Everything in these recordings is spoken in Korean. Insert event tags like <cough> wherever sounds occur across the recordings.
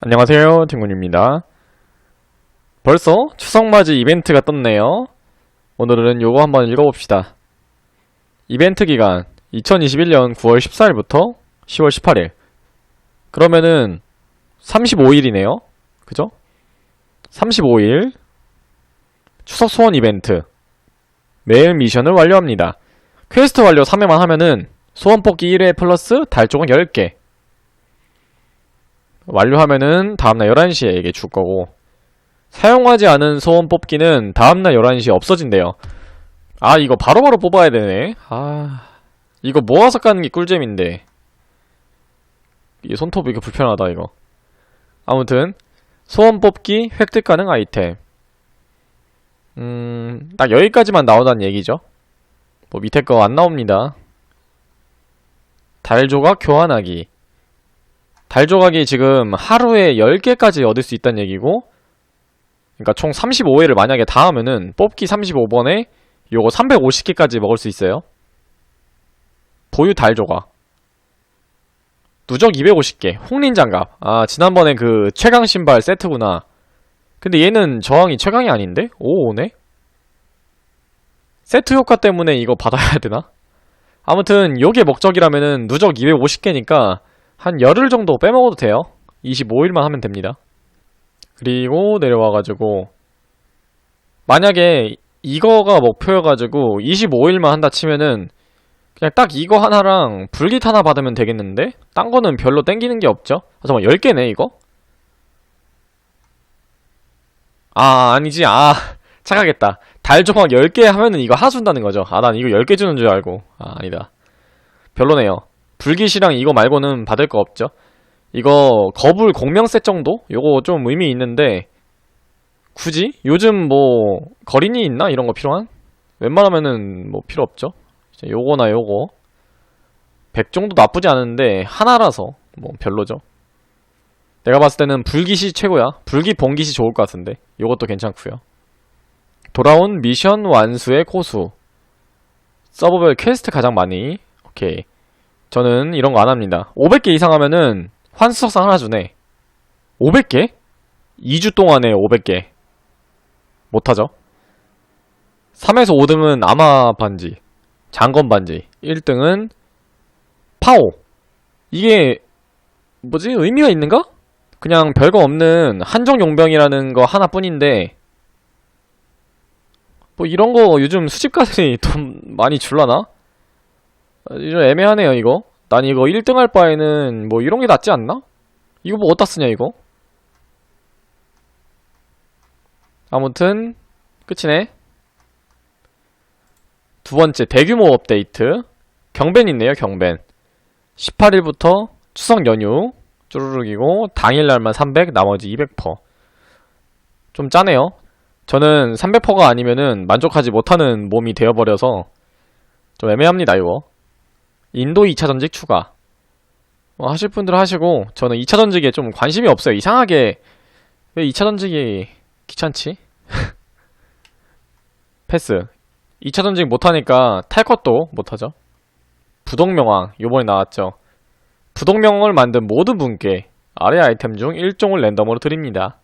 안녕하세요, 팅군입니다. 벌써 추석맞이 이벤트가 떴네요. 오늘은 요거 한번 읽어봅시다. 이벤트 기간 2021년 9월 14일부터 10월 18일. 그러면은 35일이네요. 그죠? 35일 추석 소원 이벤트. 매일 미션을 완료합니다. 퀘스트 완료 3회만 하면은 소원 뽑기 1회 플러스 달조각 10개. 완료하면은 다음날 11시에 이게 줄 거고 사용하지 않은 소원 뽑기는 다음날 11시에 없어진대요. 아 이거 바로바로 뽑아야 되네. 아 이거 모아서 까는 게 꿀잼인데. 이 손톱 이렇게 불편하다 이거. 아무튼 소원 뽑기 획득 가능 아이템. 음 딱 여기까지만 나오다는 얘기죠. 뭐 밑에 거 안 나옵니다. 달조각 교환하기 달 조각이 지금 하루에 10개까지 얻을 수 있다는 얘기고 그러니까 총 35회를 만약에 다 하면은 뽑기 35번에 요거 350개까지 먹을 수 있어요 보유 달 조각 누적 250개 홍린 장갑 아 지난번에 그 최강 신발 세트구나 근데 얘는 저항이 최강이 아닌데? 오 오네? 세트 효과 때문에 이거 받아야 되나? 아무튼 요게 목적이라면은 누적 250개니까 한 열흘 정도 빼먹어도 돼요. 25일만 하면 됩니다. 그리고 내려와가지고 만약에 이거가 목표여가지고 25일만 한다 치면은 그냥 딱 이거 하나랑 불깃 하나 받으면 되겠는데? 딴 거는 별로 땡기는 게 없죠? 아, 잠깐만 10개네 이거? 아 아니지 아 <laughs> 착하겠다 달 조각 10개 하면은 이거 하나 준다는 거죠 아 난 이거 10개 주는 줄 알고 아 아니다 별로네요 불깃이랑 이거 말고는 받을 거 없죠. 이거 거불 공명세 정도? 요거 좀 의미 있는데 굳이? 요즘 뭐 거린이 있나? 이런 거 필요한? 웬만하면은 뭐 필요 없죠. 요거나 요거 100 정도 나쁘지 않은데 하나라서 뭐 별로죠. 내가 봤을 때는 불깃이 최고야. 불깃 봉깃이 좋을 것 같은데 요것도 괜찮고요. 돌아온 미션 완수의 고수 서버별 퀘스트 가장 많이 오케이 저는 이런 거 안 합니다. 500개 이상 하면은 환수석상 하나 주네. 500개? 2주 동안에 500개. 못하죠. 3에서 5등은 아마 반지, 장건 반지. 1등은 파오. 이게 뭐지? 의미가 있는가? 그냥 별거 없는 한정 용병이라는 거 하나뿐인데 뭐 이런 거 요즘 수집가들이 <laughs> 돈 많이 줄라나? 좀 애매하네요 이거. 난 이거 1등 할 바에는 뭐 이런 게 낫지 않나? 이거 뭐 어디다 쓰냐 이거? 아무튼 끝이네. 두 번째 대규모 업데이트. 경벤 있네요 경벤 18일부터 추석 연휴 쭈루룩이고 당일날만 300 나머지 200%좀 짜네요. 저는 300%가 아니면은 만족하지 못하는 몸이 되어버려서 좀 애매합니다 이거 인도 2차 전직 추가. 뭐 하실 분들은 하시고 저는 2차 전직에 좀 관심이 없어요. 이상하게. 왜 2차 전직이 귀찮지? <laughs> 패스. 2차 전직 못하니까 탈 것도 못하죠. 부동명왕 요번에 나왔죠. 부동명왕을 만든 모든 분께 아래 아이템 중 1종을 랜덤으로 드립니다.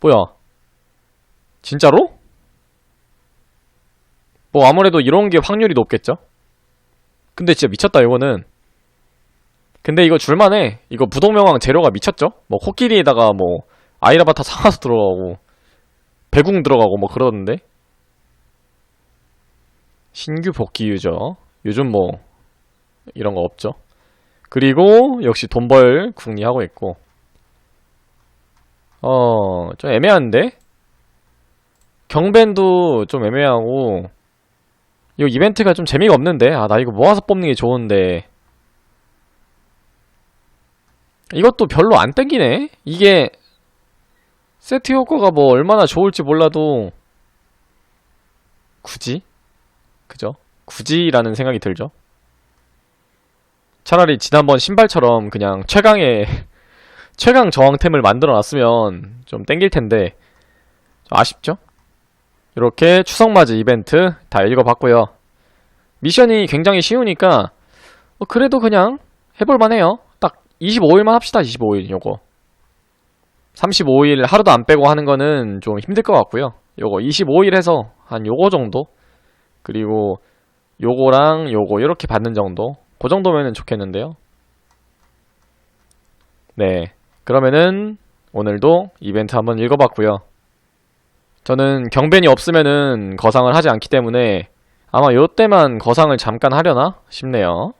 뭐야? 진짜로? 뭐 아무래도 이런 게 확률이 높겠죠 근데 진짜 미쳤다 이거는. 근데 이거 줄만해. 이거 부동명왕 재료가 미쳤죠? 뭐 코끼리에다가 뭐 아이라바타 상하수 들어가고 배궁 들어가고 뭐 그러던데? 신규 복귀 유저. 요즘 뭐 이런 거 없죠? 그리고 역시 돈벌 궁리하고 있고. 어 좀 애매한데? 경밴도 좀 애매하고 이거 이벤트가 좀 재미가 없는데 아 나 이거 모아서 뽑는 게 좋은데 이것도 별로 안 땡기네 이게 세트 효과가 뭐 얼마나 좋을지 몰라도 굳이? 그죠? 굳이라는 생각이 들죠 차라리 지난번 신발처럼 그냥 최강의 <laughs> 최강 저항템을 만들어 놨으면 좀 땡길 텐데 아쉽죠? 이렇게 추석맞이 이벤트 다 읽어봤고요. 미션이 굉장히 쉬우니까 어, 그래도 그냥 해볼만 해요. 딱 25일만 합시다. 25일 요거. 35일 하루도 안 빼고 하는 거는 좀 힘들 것 같고요. 요거 25일 해서 한 요거 정도 그리고 요거랑 요거 이렇게 받는 정도 그 정도면은 좋겠는데요. 네. 그러면은 오늘도 이벤트 한번 읽어봤고요. 저는 경벤이 없으면은 거상을 하지 않기 때문에 아마 요때만 거상을 잠깐 하려나 싶네요.